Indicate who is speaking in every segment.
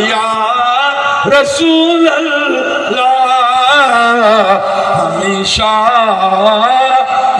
Speaker 1: ইয়া রসুল হমেশা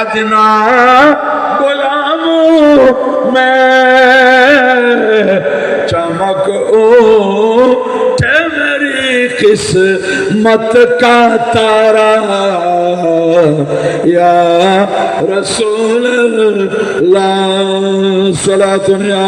Speaker 1: ادنا غلاموں میں چمک اٹھے میری قسمت کا تارا۔ یا رسول اللہ صلاة یا